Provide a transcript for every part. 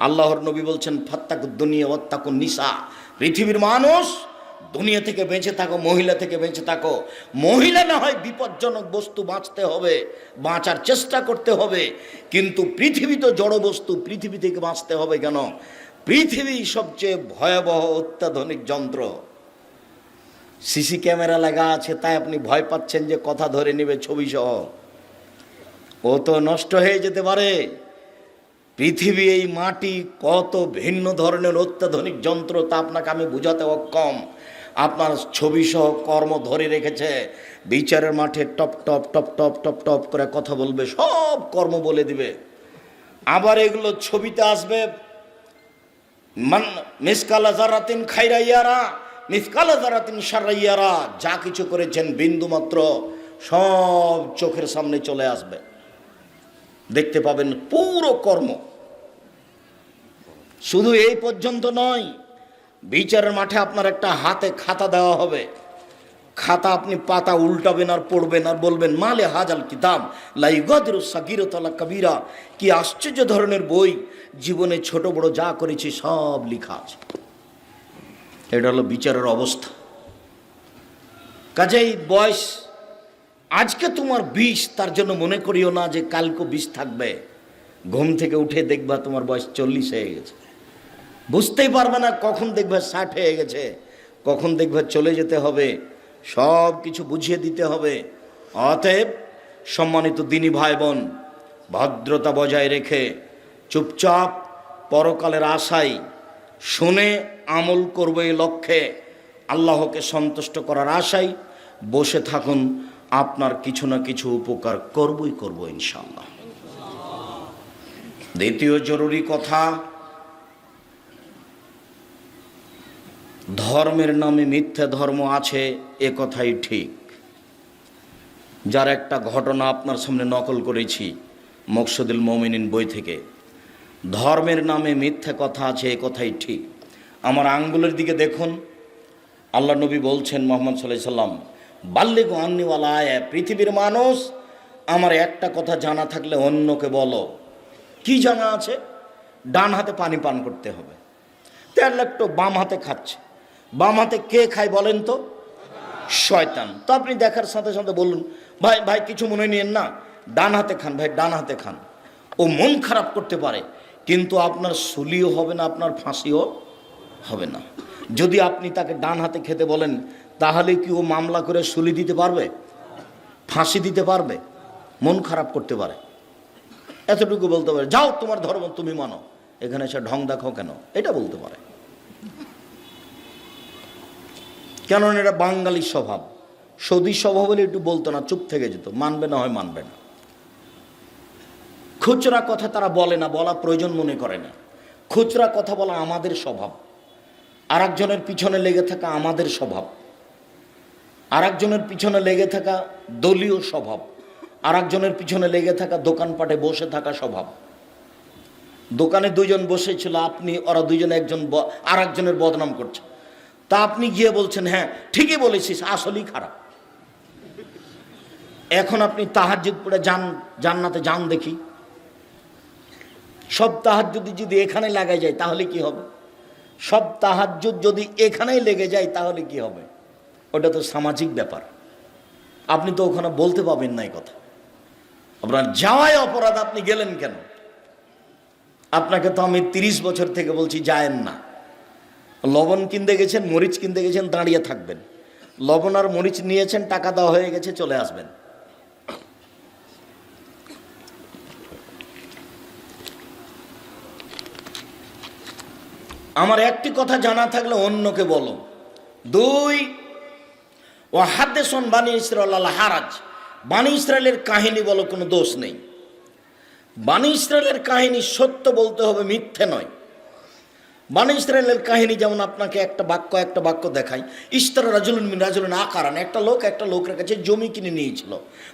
আল্লাহর নবী বলছেন, ফাত্তাকুদ দুনিয়া ওত্তাকুন নিসা। পৃথিবীর মানুষ, দুনিয়া থেকে বেঁচে থাকো, মহিলা থেকে বেঁচে থাকো। মহিলা না হয় বিপজ্জনক বস্তু বাঁচতে হবে, বাঁচার চেষ্টা করতে হবে। কিন্তু পৃথিবী তো জড় বস্তু, পৃথিবী থেকে বাঁচতে হবে কেন? পৃথিবী সবচেয়ে ভয়াবহ অত্যাধুনিক যন্ত্র। সিসি ক্যামেরা লাগা আছে, তাই আপনি ভয় পাচ্ছেন যে কথা ধরে নেবে ছবি সহ ও তো নষ্ট হয়ে যেতে পারে। পৃথিবী এই মাটি কত ভিন্ন ধরনের অত্যাধুনিক যন্ত্র তা আপনাকে আমি বুঝাতে অক্ষম। আপনার ছবি সহ কর্ম ধরে রেখেছে। বিচারের মাঠে top top top top top top করে কথা বলবে, সব কর্ম বলে দিবে। আবার এগুলো ছবিতে আসবে, মান, মিসকালা মিসকালা জারাতিন সারাইয়ারা যা কিছু করেছেন বিন্দু মাত্র সব চোখের সামনে চলে আসবে। দেখতে পাবেন পুরো কর্ম। শুধু এই পর্যন্ত নয়, বিচারের মাঠে আপনার একটা হাতে খাতা দেওয়া হবে। খাতা আপনি পাতা উল্টাবেন আর পড়বেন আর বলবেন, মালে হাজাল কিতাব লাইগদের সাকিরতলা কবিরা। কি আশ্চর্য ধরনের বই, জীবনে ছোট বড় যা করেছি সব লেখা আছে। এটা হলো বিচারের অবস্থা। কাজেই বয়স আজকে তোমার বিষ, তার জন্য মনে করিও না যে কালকে বিষ থাকবে। ঘুম থেকে উঠে দেখবা তোমার বয়স চল্লিশ হয়ে গেছে। বুঝতেই পারবে না কখন দেখবে ষাট হয়ে গেছে, কখন দেখবে চলে যেতে হবে। সব কিছু বুঝিয়ে দিতে হবে। অতএব সম্মানিত দিনী ভাই বোন ভদ্রতা বজায় রেখে চুপচাপ পরকালের আশায় শুনে আমল করবে লক্ষ্যে। আল্লাহকে সন্তুষ্ট করার আশায় বসে থাকুন। আপনার কিছু না কিছু উপকার করবই করব ইনশাল্লাহ দ্বিতীয় জরুরি কথা, ধর্মের নামে মিথ্যে ধর্ম আছে, এ কথাই ঠিক। যার একটা ঘটনা আপনার সামনে নকল করেছি, মকসুদুল মমিনিন বই থেকে, ধর্মের নামে মিথ্যে কথা আছে, এ কথাই ঠিক। আমার আঙ্গুলের দিকে দেখুন, আল্লাহ নবী বলছেন মোহাম্মদ সাল্লাহ সাল্লাম বাল্যে আন্নিওয়ালা আয় পৃথিবীর মানুষ, আমার একটা কথা জানা থাকলে অন্যকে বলো। কি জানা আছে? ডান হাতে পানি পান করতে হবে। তেল একটু বাম হাতে খাচ্ছে। বাম হাতে কে খায় বলেন তো? শয়তান। তো আপনি দেখার সাথে সাথে বলুন, ভাই ভাই, কিছু মনে নিয়েন না? ডান হাতে খান, ভাই, ডান হাতে খান। ও মন খারাপ করতে পারে, কিন্তু আপনার সুলিও হবে না, আপনার ফাঁসিও হবে না। যদি আপনি তাকে ডান হাতে খেতে বলেন, তাহলে কি ও মামলা করে সুলি দিতে পারবে? ফাঁসি দিতে পারবে? মন খারাপ করতে পারে। এতটুকু বলতে পারে, যাও তোমার ধর্ম, তুমি মানো। এখানে সে ঢং দেখো কেন? এটা বলতে পারে। কেননা এটা বাঙালির স্বভাব। সৌদি স্বভাব হলে একটু বলতো না, চুপ থেকে যেত। মানবে না হয় মানবে না। খুচরা কথা তারা বলে না, বলা প্রয়োজন মনে করে না। খুচরা কথা বলা আমাদের স্বভাব। আর একজনের পিছনে লেগে থাকা আমাদের স্বভাব। আর একজনের পিছনে লেগে থাকা দলীয় স্বভাব। আর একজনের পিছনে লেগে থাকা দোকানপাটে বসে থাকা স্বভাব। দোকানে দুজন বসেছিল, আপনি, ওরা দুজনে একজন আর একজনের বদনাম করছে। তা আপনি গিয়ে বলছেন হ্যাঁ ঠিকই বলেছিস, আসলেই খারাপ। এখন আপনি তাহাজ্জুদ পড়ে যান, জান্নাতে যান দেখি। সব তাহাজ্জুদি যদি এখানে লাগাই যায়, তাহলে কি হবে? সব তাহাজ্জুদ যদি এখানেই লেগে যায়, তাহলে কি হবে? ওটা তো সামাজিক ব্যাপার। আপনি তো ওখানে বলতে পাবেন না কথা। আপনার যাওয়ায় অপরাধ আপনি গেলেন কেন? আপনাকে তো আমি তিরিশ বছর থেকে বলছি, যায়েন না। লবণ কিনতে গেছেন, মরিচ কিনতে গেছেন, দাঁড়িয়ে থাকবেন। লবণ আর মরিচ নিয়েছেন, টাকা দেওয়া হয়ে গেছে, চলে আসবেন। আমার একটি কথা জানা থাকলে অন্যকে বলো। দুই, ও হাদ্দেশন বাণী ইসরাল হারাজ। বাণী ইসরায়েলের কাহিনী বলো, কোনো দোষ নেই। বাণী ইসরায়েলের কাহিনী সত্য বলতে হবে, মিথ্যে নয়। বাণী ইসরায়েলের কাহিনী যেমন আপনাকে একটা বাক্য একটা বাক্য দেখাই। ইস্তারা রাজুলুন মিন রাজুলুন আকারান, একটা লোক একটা লোকের কাছে জমি কিনে নিয়েছিল।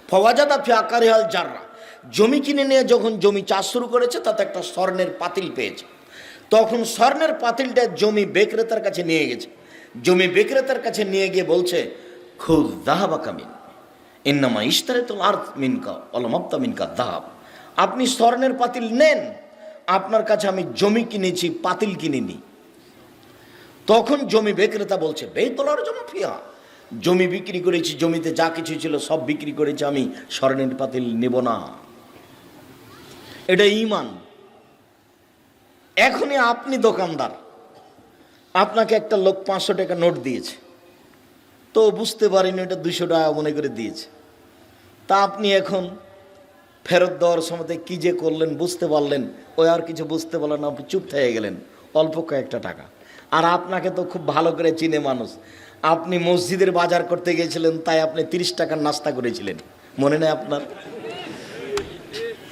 ফওয়াজাদা ফি আকারে হাল জাররা। জমি কিনে নিয়ে যখন জমি চাষ শুরু করেছে, তাতে একটা স্বর্ণের পাতিল পেয়েছে। তখন স্বর্ণের পাতিলটা জমি বিক্রেতার কাছে নিয়ে গেছে। জমি বিক্রেতার কাছে নিয়ে গিয়ে বলছে খুব দাহাবা কামিন ইন্নামা ইস্তারে তো আর মিনকা অলমাপ্তা মিনকা দাহাব। আপনি স্বর্ণের পাতিল নেন, আপনার কাছে আমি জমি কিনেছি, পাতিল কিনিনি। তখন জমি বিক্রেতা বলছে বেতলার জমা ফিয়া জমি বিক্রি করেছি, জমিতে যা কিছু ছিল সব বিক্রি করেছি, আমি স্বর্ণের পাতিল নেব না। এটা ইমান এখনই আপনি দোকানদার। আপনাকে একটা লোক পাঁচশো টাকা নোট দিয়েছে। তো বুঝতে পারেনি এটা দুশো টাকা মনে করে দিয়েছে। তা আপনি এখন ফেরত দেওয়ার সময় কী যে করলেন বুঝতে পারলেন ওই আর কিছু বুঝতে পারলেন না, আপনি চুপ থেকে গেলেন অল্প কয়েকটা টাকা। আর আপনাকে তো খুব ভালো করে চিনে মানুষ। আপনি মসজিদের বাজার করতে গিয়েছিলেন তাই আপনি তিরিশ টাকার নাস্তা করেছিলেন। মনে নেই আপনার?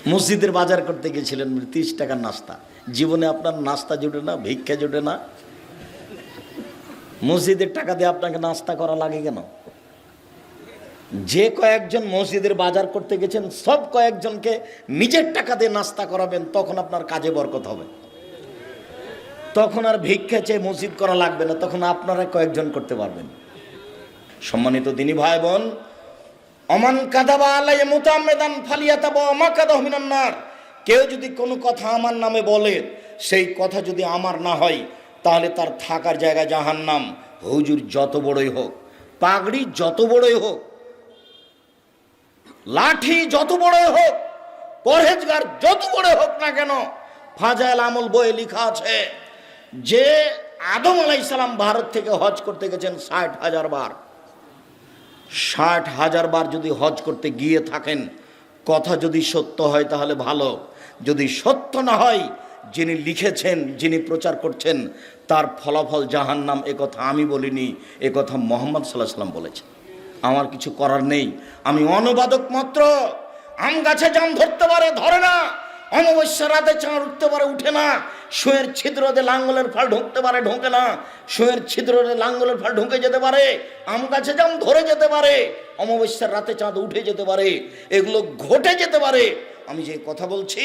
মসজিদের বাজার করতে গেছিলেন তিরিশ টাকার নাস্তা। জীবনে আপনার নাস্তা জুটে না, ভিক্ষা জুটে না? মসজিদের টাকা দিয়ে আপনাকে নাস্তা করা লাগে কেন? যে কয়েকজন মসজিদের বাজার করতে গেছেন, সব কয়েকজনকে নিজের টাকা দিয়ে নাস্তা করাবেন, তখন আপনার কাজে বরকত হবে। তখন আর ভিক্ষা চেয়ে মসজিদ করা লাগবে না, তখন আপনারা কয়েকজন করতে পারবেন। সম্মানিত দিনী ভাই বোন অমান কাদাবা আলাই মুতামেদান ফালিয়াতাব অমা কাদা হমিনান্নার কেউ যদি কোনো কথা আমার নামে বলে, সেই কথা যদি আমার না হয়, তাহলে তার থাকার জায়গা জাহান নাম হুজুর যত বড়ই হোক, পাগড়ি যত বড়ই হোক, লাঠি যত বড়ই হোক, পরহেজগার যত বড় হোক না কেন, ফাজাইল আমল বইয়ে লেখা আছে, যে আদম আলাইসালাম ভারত থেকে হজ করতে গেছেন ষাট হাজার বার। ষাট হাজার বার যদি হজ করতে গিয়ে থাকেন, কথা যদি সত্য হয় তাহলে ভালো। যদি সত্য না হয়, যিনি লিখেছেন, যিনি প্রচার করছেন, তার ফলাফল জাহান্নাম এ কথা আমি বলিনি কথা মোহাম্মদ সাল্লাহ সাল্লাম বলেছেন। আমার কিছু করার নেই। আমি অনুবাদক মাত্র। আম গাছে জাম ধরতে পারে, ধরে না। অমাবস্যা রাতে চাঁদ উঠতে পারে, উঠে না। শুয়ের ছিদ্রতে লাঙ্গলের ফাল ঢুকতে পারে, ঢোকে না। শুয়ের ছিদ্রতে লাঙ্গলের ফাল ঢুকে যেতে পারে, আম গাছে জাম ধরে যেতে পারে, অমাবস্যার রাতে চাঁদ উঠে যেতে পারে, এগুলো ঘটে যেতে পারে। আমি যে কথা বলছি,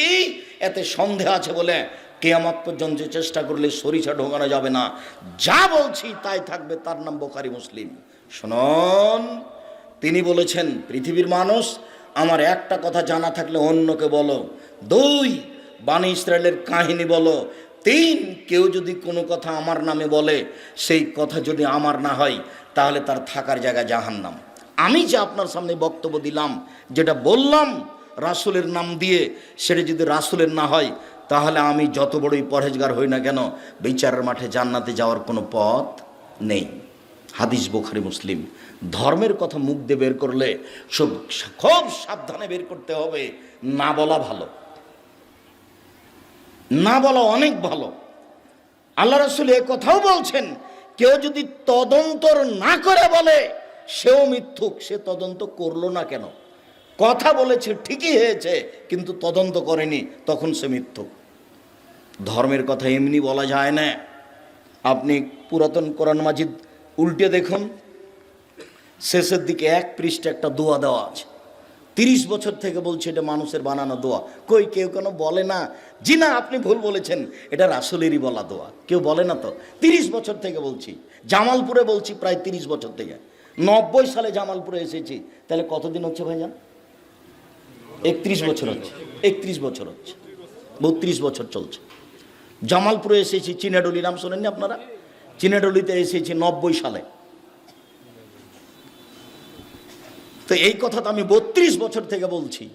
এতে সন্দেহ আছে বলে কেয়ামত পর্যন্ত চেষ্টা করলে সরিষা ঢোকানো যাবে না। যা বলছি, তাই থাকবে, তার নাম বোকারি মুসলিম। শুনুন, তিনি বলেছেন, পৃথিবীর মানুষ, আমার একটা কথা জানা থাকলে অন্যকে বলো। দুই বাণী ইসরায়েলের কাহিনী বলো। তিন, কেউ যদি কোনো কথা আমার নামে বলে, সেই কথা যদি আমার না হয়, তাহলে তার থাকার জায়গা জাহান্নাম। আমি যে আপনার সামনে বক্তব্য দিলাম, যেটা বললাম রাসুলের নাম দিয়ে, সেটা যদি রাসুলের না হয়, তাহলে আমি যত বড়ই পরহেজগার হই না কেন, বিচারের মাঠে জান্নাতে যাওয়ার কোনো পথ নেই। হাদিস বোখারি, মুসলিম। ধর্মের কথা মুখ দিয়ে বের করলে সব খুব সাবধানে বের করতে হবে, না বলা ভালো। না বলা অনেক ভালো। আল্লাহ রসুল এ কথাও বলছেন, কেউ যদি তদন্তর না করে বলে, সেও মিথ্যুক, সে তদন্ত করল না কেন? কথা বলেছে, ঠিকই হয়েছে, কিন্তু তদন্ত করেনি, তখন সে মিথ্যুক। ধর্মের কথা এমনি বলা যায় না। আপনি পুরাতন কোরআন মাজিদ উল্টে দেখুন, শেষের দিকে এক পৃষ্ঠে একটা দোয়া দেওয়া আছে। তিরিশ বছর থেকে বলছে এটা মানুষের বানানো দোয়া। কই, কেউ কেন বলে না? জি না, আপনি ভুল বলেছেন। এটা রাসুলেরই বলা দোয়া। কেউ বলে না তো? তিরিশ বছর থেকে বলছি। জামালপুরে বলছি প্রায় তিরিশ বছর থেকে। নব্বই সালে জামালপুরে এসেছি। তাহলে কতদিন হচ্ছে ভাইজান? একত্রিশ বছর হচ্ছে। একত্রিশ বছর হচ্ছে। বত্রিশ বছর চলছে। জামালপুরে এসেছি চিনাডলি নাম শোনেননি আপনারা? চিনাডলিতে এসেছি নব্বই সালে। তো এই কথা তো আমি বত্রিশ বছর থেকে বলছি।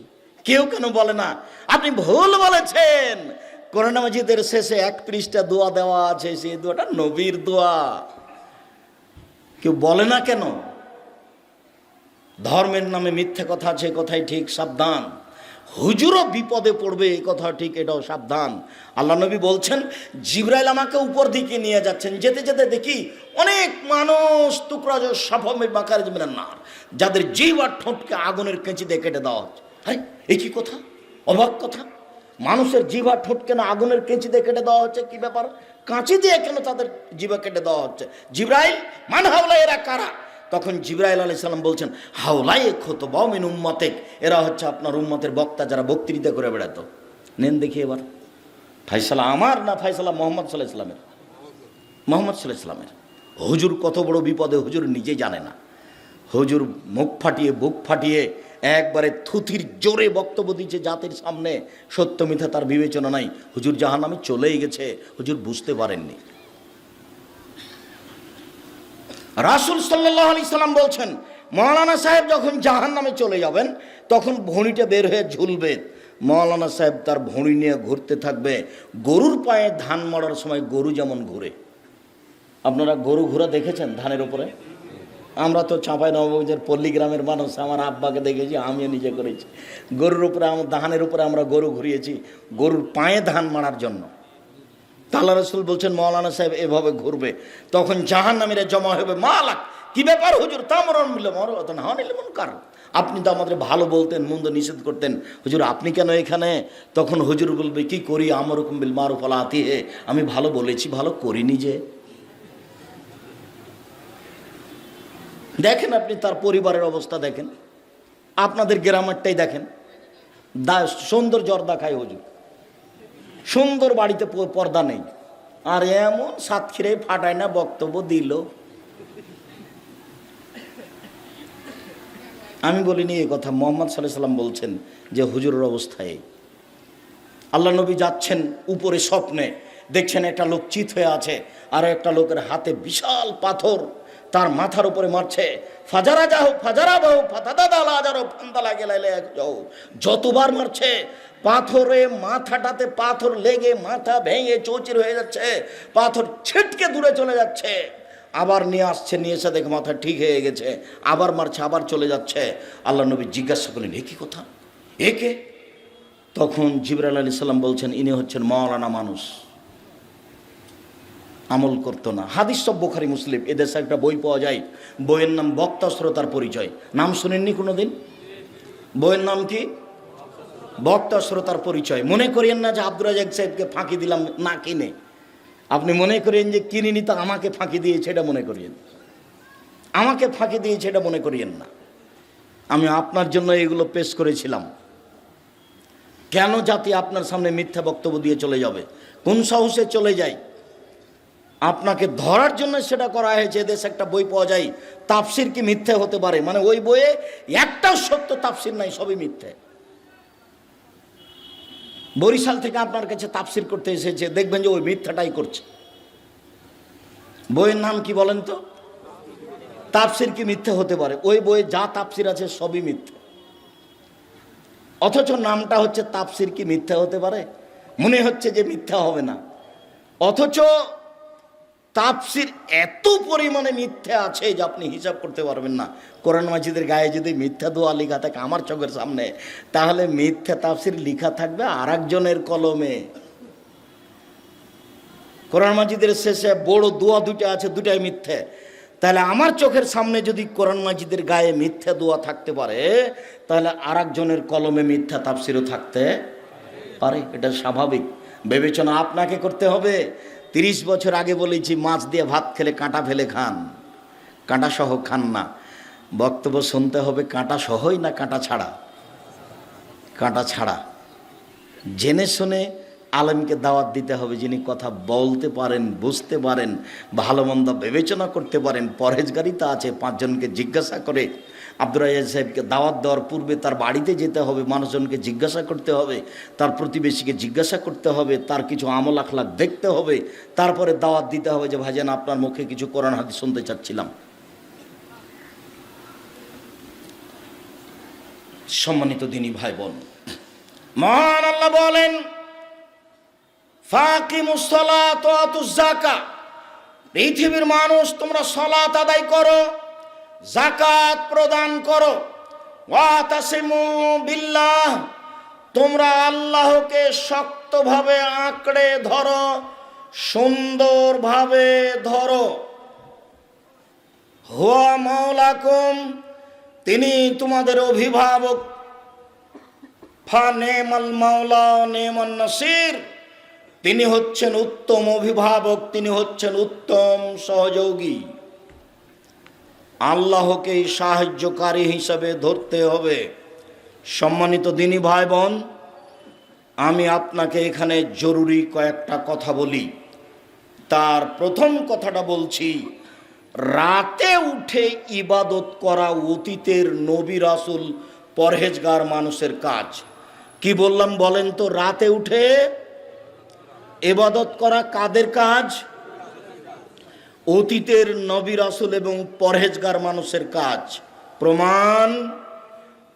কেউ কেন বলে না? আপনি ভুল বলেছেন। করোনা মসজিদের শেষে এক পৃষ্ঠা দোয়া দেওয়া আছে, সেই দোয়াটা নবীর দোয়া। কেউ বলে না কেন? ধর্মের নামে মিথ্যে কথা আছে, কথাই ঠিক, সাবধান। হুজুরও বিপদে পড়বে, এই কথা ঠিক, এটাও সাবধান। আল্লাহ নবী বলছেন, জিব্রাইল আমাকে উপর দিকে নিয়ে যাচ্ছেন, যেতে যেতে দেখি অনেক মানুষ টুকরাজ সাফমে বাকার না যাদের জিভ আর ঠোঁটকে আগুনের কেঁচিতে কেটে দেওয়া হচ্ছে। আরে এই কি কথা? অবাক কথা? মানুষের জিভা ঠোঁটকে না আগুনের কেঁচি দিয়ে কেটে দেওয়া হচ্ছে, কি ব্যাপার? কাঁচি দিয়ে কেন তাদের জিভা কেটে দেওয়া হচ্ছে? জিব্রাইল, মান হাওলা এরা কারা? তখন জিব্রাইল আলি সাল্লাম বলছেন হাওলাই ক্ষত বাউমিন উম্মতেক। এরা হচ্ছে আপনার উম্মতের বক্তা যারা বক্তৃতা করে বেড়াতো। নেন দেখি এবার। ফাইসালা আমার না ফাইসালা মোহাম্মদ সাল্লাহ ইসলামের মোহাম্মদ সাল্লাহ ইসলামের হুজুর কত বড় বিপদে হুজুর নিজে জানে না। হুজুর মুখ ফাটিয়ে, বুক ফাটিয়ে একবারে থুতির জোরে বক্তব্য দিচ্ছে জাতির সামনে। সত্য মিথ্যা তার বিবেচনা নাই। হুজুর জাহান আমি চলেই গেছে। হুজুর বুঝতে পারেননি। রাসুল সাল্লাহ আলি সাল্লাম বলছেন, মৌলানা সাহেব যখন জাহান নামে চলে যাবেন, তখন ভুঁড়িটা বের হয়ে ঝুলবে। মৌলানা সাহেব তার ভুঁড়ি নিয়ে ঘুরতে থাকবে। গরুর পায়ে ধান মরার সময় গরু যেমন ঘুরে। আপনারা গরু ঘোরা দেখেছেন ধানের উপরে? আমরা তো চাঁপাই নবাবগঞ্জের পল্লী গ্রামের মানুষ, আমার আব্বাকে দেখেছি, আমিও নিজে করেছি। গরুর উপরে আমার ধানের উপরে আমরা গরু ঘুরিয়েছি, গরুর পায়ে ধান মারার জন্য। তাল্লা রসুল বলছেন মৌলানা সাহেব, এভাবে ঘুরবে। তখন জাহান নামীরা জমা হবে মালাক, কি ব্যাপার হুজুর? তামরণ মিলে, মর অত না নিলে মন কার আপনি তো আমাদের ভালো বলতেন, মন্দ নিষেধ করতেন। হুজুর, আপনি কেন এখানে? তখন হুজুর বলবে, কি করি? আমার বিল মারুফ আলা আতি হে আমি ভালো বলেছি, ভালো করিনি যে। দেখেন আপনি তার পরিবারের অবস্থা দেখেন। আপনাদের গ্রামারটাই দেখেন। সুন্দর জর্দা খায় হুজুর। সুন্দর বাড়িতে পর্দা নেই। আর এমন সাতক্ষীরে ফাটায় না বক্তব্য দিল। আমি বলিনি এই কথা, মোহাম্মদ সাল্লাহ সাল্লাম বলছেন যে হুজুরের অবস্থায় আল্লাহ নবী যাচ্ছেন উপরে স্বপ্নে, দেখছেন একটা লোক চিত হয়ে আছে, আর একটা লোকের হাতে বিশাল পাথর, তার মাথার উপরে মারছে ফাজারা যাও ফাজারা বাহু ফাতাদা দালা যারো ফান্দালা, গেলাইলে, যাও, যতবার মারছে পাথরে মাথাটাতে পাথর লেগে মাথা ভেঙে চৌচির হয়ে যাচ্ছে, পাথর ছিটকে দূরে চলে যাচ্ছে। আবার নিয়ে আসছে, নিয়ে এসে দেখে মাথা ঠিক হয়ে গেছে, আবার মারছে, আবার চলে যাচ্ছে। আল্লাহ নবী জিজ্ঞাসা করলেন, এ কি কথা? একে তখন জিবরাল আলী সাল্লাম বলছেন, ইনি হচ্ছেন মৌলানা মানুষ। আমল করতো না। হাদিস সব বোখারি, মুসলিম। এদেশে একটা বই পাওয়া যায়, বইয়ের নাম বক্তা শ্রোতার পরিচয়। নাম শুনেননি কোনো দিন বইয়ের নাম কি? বক্তা শ্রোতার পরিচয়। মনে করিয়েন না যে আব্দুর রাজাক সাহেবকে ফাঁকি দিলাম না কিনে। আপনি মনে করেন যে কিনিনি তো আমাকে ফাঁকি দিয়েছে এটা মনে করিয়েন। আমাকে ফাঁকি দিয়েছে এটা মনে করিয়েন না। আমি আপনার জন্য এগুলো পেশ করেছিলাম। কেন জাতি আপনার সামনে মিথ্যা বক্তব্য দিয়ে চলে যাবে? কোন সাহসে চলে যায়? আপনাকে ধরার জন্য সেটা করা হয়েছে দেশে একটা বই পাওয়া যায়, তাফসির কি মিথ্যে হতে পারে? মানে ওই বইয়ে একটাও সত্য তাফসির নাই, সবই মিথ্যে। বরিশাল থেকে আপনার কাছে তাপসির করতে এসেছে, দেখবেন যে ওই মিথ্যাটাই করছে। বইয়ের নাম কি বলেন তো? তাপসির কি মিথ্যে হতে পারে? ওই বইয়ে যা তাপসির আছে সবই মিথ্যে। অথচ নামটা হচ্ছে তাপসির কি মিথ্যা হতে পারে? মনে হচ্ছে যে মিথ্যা হবে না। অথচ তাফসির এত পরিমাণে মিথ্যা আছে যে আপনি হিসাব করতে পারবেন না। কোরআন মাজিদের গায়ে যদি মিথ্যা দোয়া লেখা থাকে আমার চোখের সামনে, তাহলে মিথ্যা তাপসির লেখা থাকবে আর একজনের কলমে। কোরআন মাজিদের শেষে বড় দোয়া দুটো আছে দুটাই মিথ্যে। তাহলে আমার চোখের সামনে যদি কোরআন মাজিদের গায়ে মিথ্যা দোয়া থাকতে পারে, তাহলে আর কলমে মিথ্যা তাপসিরও থাকতে পারে। এটা স্বাভাবিক। বিবেচনা আপনাকে করতে হবে। তিরিশ বছর আগে বলেছি, মাছ দিয়ে ভাত খেলে কাঁটা ফেলে খান। কাঁটা সহ খান না। বক্তব্য শুনতে হবে, কাঁটা সহই না কাঁটা ছাড়া? কাঁটা ছাড়া। জেনে শুনে আলেমকে দাওয়াত দিতে হবে, যিনি কথা বলতে পারেন, বুঝতে পারেন, ভালো মন্দ বিবেচনা করতে পারেন, পরহেজগারিতা আছে, পাঁচজনকে জিজ্ঞাসা করে আব্দুর রাজাক সাহেবকে দাওয়াত দেওয়ার পূর্বে তার বাড়িতে যেতে হবে, মানুষজনকে জিজ্ঞাসা করতে হবে, তার প্রতিবেশীকে জিজ্ঞাসা করতে হবে, তার কিছু আমল আখলাক দেখতে হবে, তারপরে দাওয়াত দিতে হবে যে, ভাইজান, আপনার মুখে কিছু কোরআন হাদিস শুনতে চাচ্ছিলাম। সম্মানিত দিনী ভাই বোন মহান আল্লাহ বলেন পৃথিবীর মানুষ, তোমরা সলাত আদায় করো জাকাত প্রদান করো। বিল্লাহ, তোমরা আল্লাহকে শক্তভাবে আঁকড়ে ধরো, সুন্দরভাবে ধরো। হুয়া মাওলাকুম, তিনি তোমাদের অভিভাবক। ফা নেমাল মাওলা নেমান নাসির, তিনি হচ্ছেন উত্তম অভিভাবক, তিনি হচ্ছেন উত্তম সহযোগী। আল্লাহকেই সাহায্যকারী হিসাবে ধরতে হবে। সম্মানিত দিনী ভাই বোন আমি আপনাকে এখানে জরুরি কয়েকটা কথা বলি। তার প্রথম কথাটা বলছি, রাতে উঠে ইবাদত করা অতীতের নবী রাসুল পরহেজগার মানুষের কাজ। কি বললাম বলেন তো, রাতে উঠে এবাদত করা কাদের কাজ? অতীতের নবী রাসুল এবং পরহেজগার মানুষের কাজ। প্রমাণ